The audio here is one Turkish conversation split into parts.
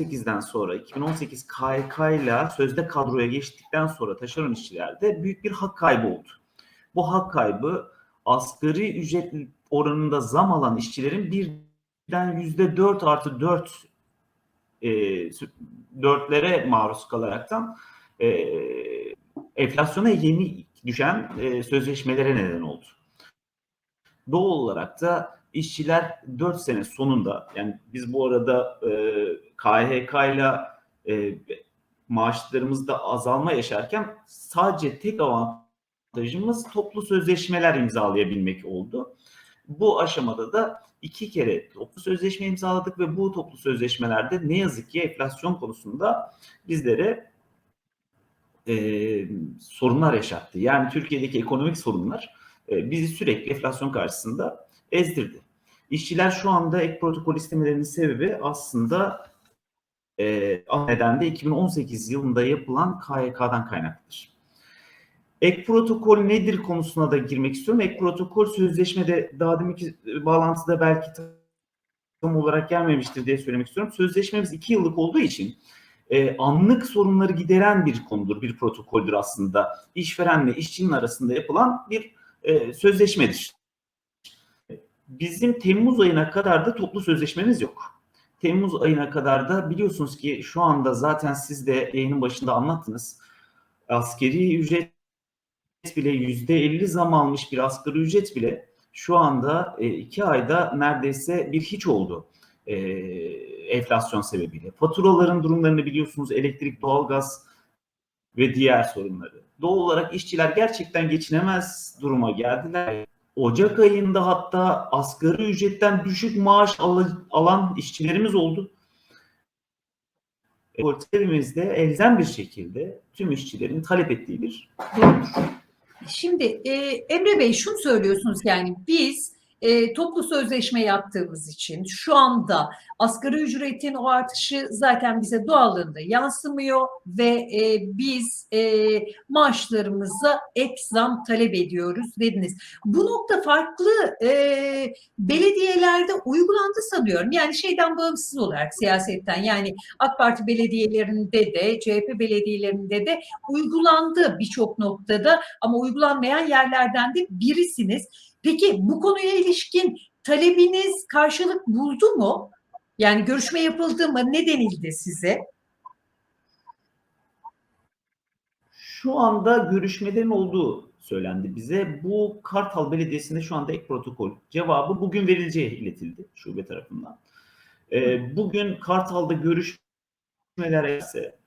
2018'den sonra 2018 KYK ile sözde kadroya geçtikten sonra taşeron işçilerde büyük bir hak kaybı oldu. Bu hak kaybı asgari ücret oranında zam alan işçilerin birden yüzde dört artı dört e, dörtlere maruz kalaraktan e, enflasyona yeni düşen e, sözleşmelere neden oldu. Doğal olarak da işçiler 4 sene sonunda yani biz bu arada e, KHK ile e, maaşlarımızda azalma yaşarken sadece tek avantajımız toplu sözleşmeler imzalayabilmek oldu. Bu aşamada da iki kere toplu sözleşme imzaladık ve bu toplu sözleşmelerde ne yazık ki enflasyon konusunda bizlere e, sorunlar yaşattı. Yani Türkiye'deki ekonomik sorunlar e, bizi sürekli enflasyon karşısında ezdirdi. İşçiler şu anda ek protokol istemelerinin sebebi aslında e, neden de 2018 yılında yapılan KYK'dan kaynaklıdır. Ek protokol nedir konusuna da girmek istiyorum. Ek protokol sözleşmede daha deminki bağlantıda belki tam olarak gelmemiştir diye söylemek istiyorum. Sözleşmemiz iki yıllık olduğu için e, anlık sorunları gideren bir konudur, bir protokoldür aslında. İşverenle işçinin arasında yapılan bir e, sözleşmedir. Bizim Temmuz ayına kadar da toplu sözleşmemiz yok. Temmuz ayına kadar da biliyorsunuz ki şu anda zaten siz de yayının başında anlattınız. Askeri ücret bile yüzde elli zam almış bir asgari ücret bile şu anda e, iki ayda neredeyse bir hiç oldu e, enflasyon sebebiyle. Faturaların durumlarını biliyorsunuz elektrik, doğalgaz ve diğer sorunları. Doğal olarak işçiler gerçekten geçinemez duruma geldiler. Ocak ayında hatta asgari ücretten düşük maaş al- alan işçilerimiz oldu. Politemizde elzem bir şekilde tüm işçilerin talep ettiği bir durumdur. Şimdi e, Emre Bey şunu söylüyorsunuz yani biz e, toplu sözleşme yaptığımız için şu anda asgari ücretin o artışı zaten bize doğallığında yansımıyor ve e, biz e, maaşlarımıza ek zam talep ediyoruz dediniz. Bu nokta farklı e, belediyelerde uygulandı sanıyorum. Yani şeyden bağımsız olarak siyasetten yani AK Parti belediyelerinde de CHP belediyelerinde de uygulandı birçok noktada ama uygulanmayan yerlerden de birisiniz. Peki bu konuya ilişkin talebiniz karşılık buldu mu? Yani görüşme yapıldı mı? Ne denildi size? Şu anda görüşmelerin olduğu söylendi bize. Bu Kartal Belediyesi'nde şu anda ek protokol cevabı bugün verileceği iletildi şube tarafından. Ee, bugün Kartal'da görüşmeler ise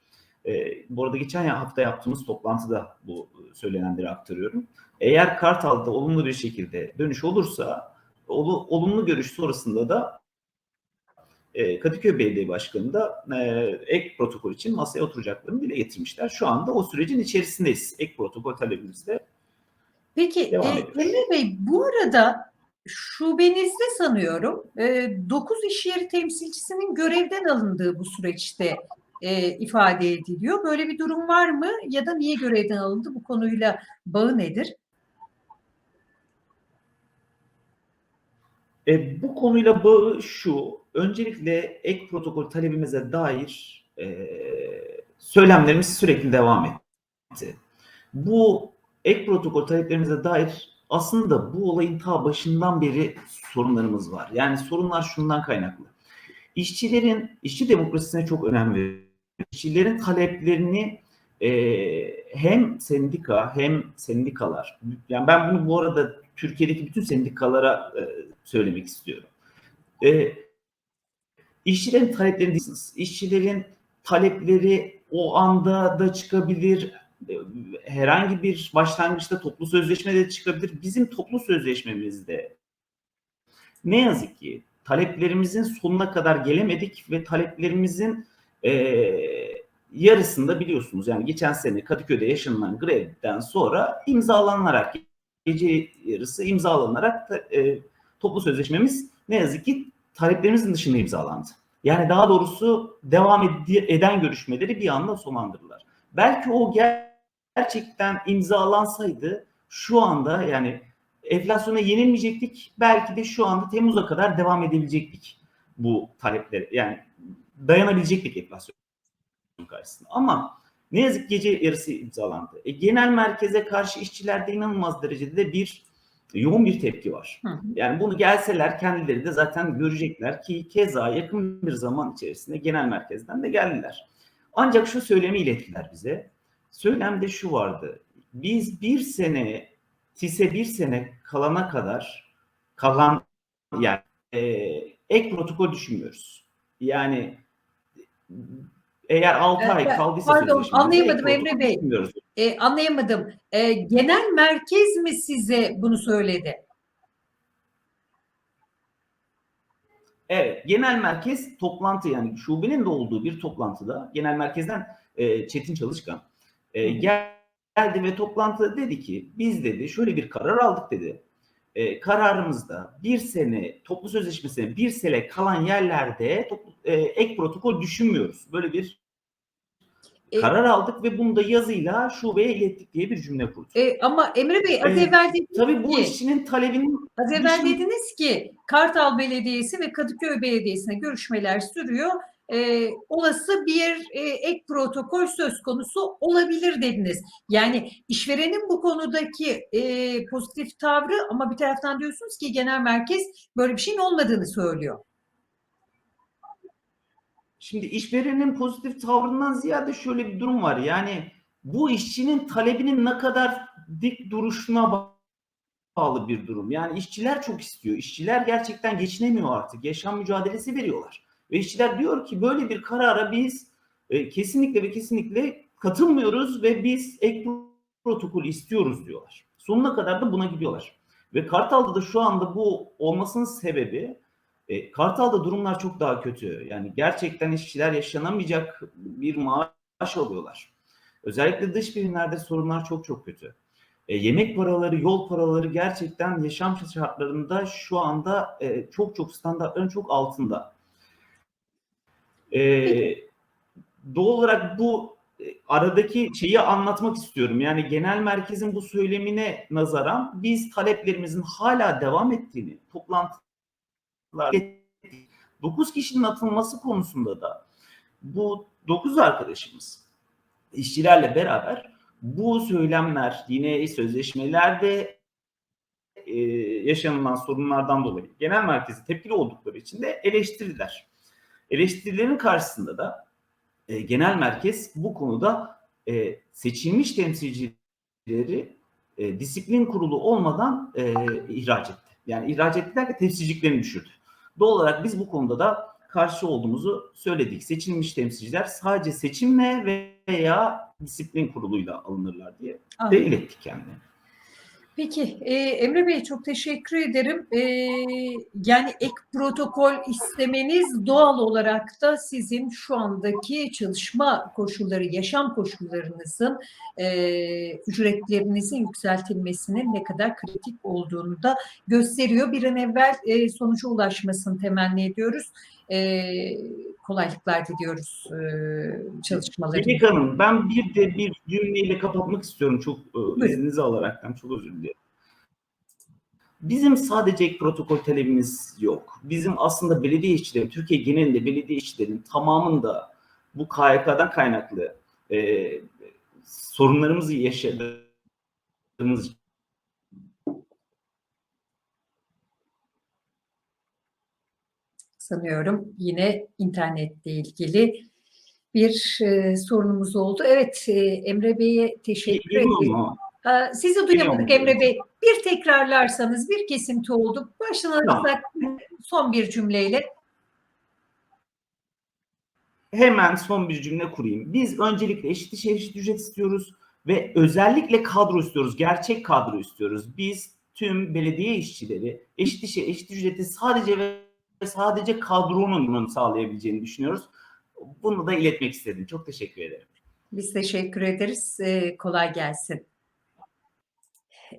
e, bu arada geçen hafta yaptığımız toplantıda bu söylenenleri aktarıyorum. Eğer Kartal'da olumlu bir şekilde dönüş olursa olu, olumlu görüş sonrasında da e, Kadıköy Belediye Başkanı da e, ek protokol için masaya oturacaklarını dile getirmişler. Şu anda o sürecin içerisindeyiz. Ek protokol talebimizde. Peki e, Devam ediyoruz. Emre Bey bu arada şubenizde sanıyorum 9 iş yeri temsilcisinin görevden alındığı bu süreçte e, ifade ediliyor. Böyle bir durum var mı ya da niye görevden alındı bu konuyla bağı nedir? E, bu konuyla bağı şu. Öncelikle ek protokol talebimize dair e, söylemlerimiz sürekli devam etti. Bu ek protokol taleplerimize dair aslında bu olayın ta başından beri sorunlarımız var. Yani sorunlar şundan kaynaklı. İşçilerin, işçi demokrasisine çok önem veriyor. İşçilerin taleplerini e, hem sendika hem sendikalar, yani ben bunu bu arada Türkiye'deki bütün sendikalara e, söylemek istiyorum. E, işçilerin taleplerini. İşçilerin talepleri o anda da çıkabilir. E, Herhangi bir başlangıçta toplu sözleşmede de çıkabilir. Bizim toplu sözleşmemizde ne yazık ki taleplerimizin sonuna kadar gelemedik ve taleplerimizin e, yarısında biliyorsunuz yani geçen sene Kadıköy'de yaşanılan grevden sonra imzalanarak gece yarısı imzalanarak e, toplu sözleşmemiz ne yazık ki taleplerimizin dışında imzalandı. Yani daha doğrusu devam ed- eden görüşmeleri bir anda sonlandırdılar. Belki o ger- gerçekten imzalansaydı şu anda yani enflasyona yenilmeyecektik. Belki de şu anda Temmuz'a kadar devam edebilecektik bu talepleri. Yani dayanabilecektik enflasyon karşısında. Ama ne yazık gece yarısı imzalandı. E, genel merkeze karşı işçilerde inanılmaz derecede de bir yoğun bir tepki var. Hı. Yani bunu gelseler kendileri de zaten görecekler ki keza yakın bir zaman içerisinde genel merkezden de geldiler. Ancak şu söylemi ilettiler bize. Söylemde şu vardı. Biz bir sene, TİS'e bir sene kalana kadar kalan yani e, ek protokol düşünmüyoruz. Yani eğer 6 ay Evet, kaldıysa pardon, anlayamadım Emre Bey. E, anlayamadım. E, genel merkez mi size bunu söyledi? Evet, genel merkez toplantı yani şubenin de olduğu bir toplantıda genel merkezden e, Çetin Çalışkan e, geldi ve toplantıda dedi ki biz dedi şöyle bir karar aldık dedi. E, kararımızda bir sene toplu sözleşmesine bir sene kalan yerlerde toplu, e, ek protokol düşünmüyoruz. Böyle bir E, karar aldık ve bunu da yazıyla şubeye ilettik diye bir cümle kurdu. E, ama Emre Bey az E, evvel dediniz Tabii bu ki, işçinin talebinin az evvel dediniz ki Kartal Belediyesi ve Kadıköy Belediyesi'ne görüşmeler sürüyor. E, olası bir e, ek protokol söz konusu olabilir dediniz. Yani işverenin bu konudaki e, pozitif tavrı ama bir taraftan diyorsunuz ki genel merkez böyle bir şeyin olmadığını söylüyor. Şimdi işverenin pozitif tavrından ziyade şöyle bir durum var. Yani bu işçinin talebinin ne kadar dik duruşuna ba- bağlı bir durum. Yani işçiler çok istiyor. İşçiler gerçekten geçinemiyor artık. Yaşam mücadelesi veriyorlar. Ve işçiler diyor ki böyle bir karara biz e, kesinlikle ve kesinlikle katılmıyoruz ve biz ek protokolü istiyoruz diyorlar. Sonuna kadar da buna gidiyorlar. Ve Kartal'da da şu anda bu olmasının sebebi e, Kartal'da durumlar çok daha kötü. Yani gerçekten işçiler yaşanamayacak bir maaş alıyorlar. Özellikle dış birimlerde sorunlar çok çok kötü. E, yemek paraları, yol paraları gerçekten yaşam şartlarında şu anda e, çok çok standartların çok altında. E, doğal olarak bu e, aradaki şeyi anlatmak istiyorum. Yani genel merkezin bu söylemine nazaran biz taleplerimizin hala devam ettiğini, toplantılar 9 kişinin atılması konusunda da bu 9 arkadaşımız işçilerle beraber bu söylemler yine sözleşmelerde e, yaşanılan sorunlardan dolayı genel merkezi tepkili oldukları için de eleştirdiler. Eleştirilerin karşısında da e, genel merkez bu konuda e, seçilmiş temsilcileri e, disiplin kurulu olmadan e, ihraç etti. Yani ihraç ettiler ki temsilciliklerini düşürdü. Doğal olarak biz bu konuda da karşı olduğumuzu söyledik. Seçilmiş temsilciler sadece seçimle veya disiplin kuruluyla alınırlar diye de Anladım. ilettik kendine. Peki e, Emre Bey çok teşekkür ederim. E, yani ek protokol istemeniz doğal olarak da sizin şu andaki çalışma koşulları, yaşam koşullarınızın, e, ücretlerinizin yükseltilmesinin ne kadar kritik olduğunu da gösteriyor. Bir an evvel e, sonuca ulaşmasını temenni ediyoruz. E, kolaylıklar diliyoruz e, çalışmaları. Melek Hanım ben bir de bir cümleyle kapatmak istiyorum çok e, izninizi alaraktan çok özür dilerim. Bizim sadece ek protokol talebimiz yok. Bizim aslında belediye işçileri, Türkiye genelinde belediye işçilerinin tamamında bu KYK'dan kaynaklı e, sorunlarımızı yaşadığımız sanıyorum yine internetle ilgili bir e, sorunumuz oldu. Evet e, Emre Bey'e teşekkür ederim. Sizi duyamadık. Emre Bey. Bir tekrarlarsanız bir kesinti oldu. Tamam. alırsak son bir cümleyle. hemen son bir cümle kurayım. Biz öncelikle eşit iş eşit ücret istiyoruz ve özellikle kadro istiyoruz. Gerçek kadro istiyoruz. Biz tüm belediye işçileri eşit işe eşit ücreti sadece ve sadece kadronun sağlayabileceğini düşünüyoruz. Bunu da iletmek istedim. Çok teşekkür ederim. Biz teşekkür ederiz. Ee, kolay gelsin.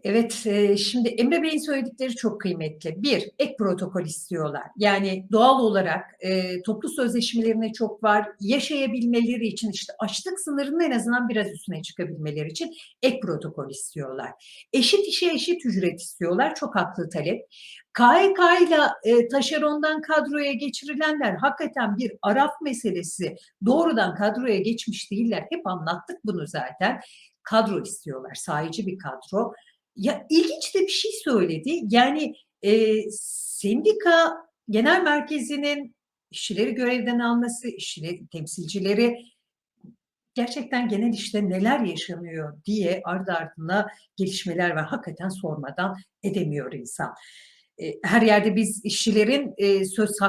Evet, e, şimdi Emre Bey'in söyledikleri çok kıymetli. Bir, ek protokol istiyorlar. Yani doğal olarak e, toplu sözleşmelerine çok var. Yaşayabilmeleri için işte açlık sınırının en azından biraz üstüne çıkabilmeleri için ek protokol istiyorlar. Eşit işe eşit ücret istiyorlar. Çok haklı talep. KYK ile e, taşerondan kadroya geçirilenler hakikaten bir araf meselesi. Doğrudan kadroya geçmiş değiller. Hep anlattık bunu zaten. Kadro istiyorlar. Sahici bir kadro. Ya ilginç de bir şey söyledi. Yani e, sendika genel merkezinin işçileri görevden alması, işçileri, temsilcileri gerçekten genel işte neler yaşanıyor diye ardı ardına gelişmeler var. Hakikaten sormadan edemiyor insan. E, her yerde biz işçilerin e, söz hakkı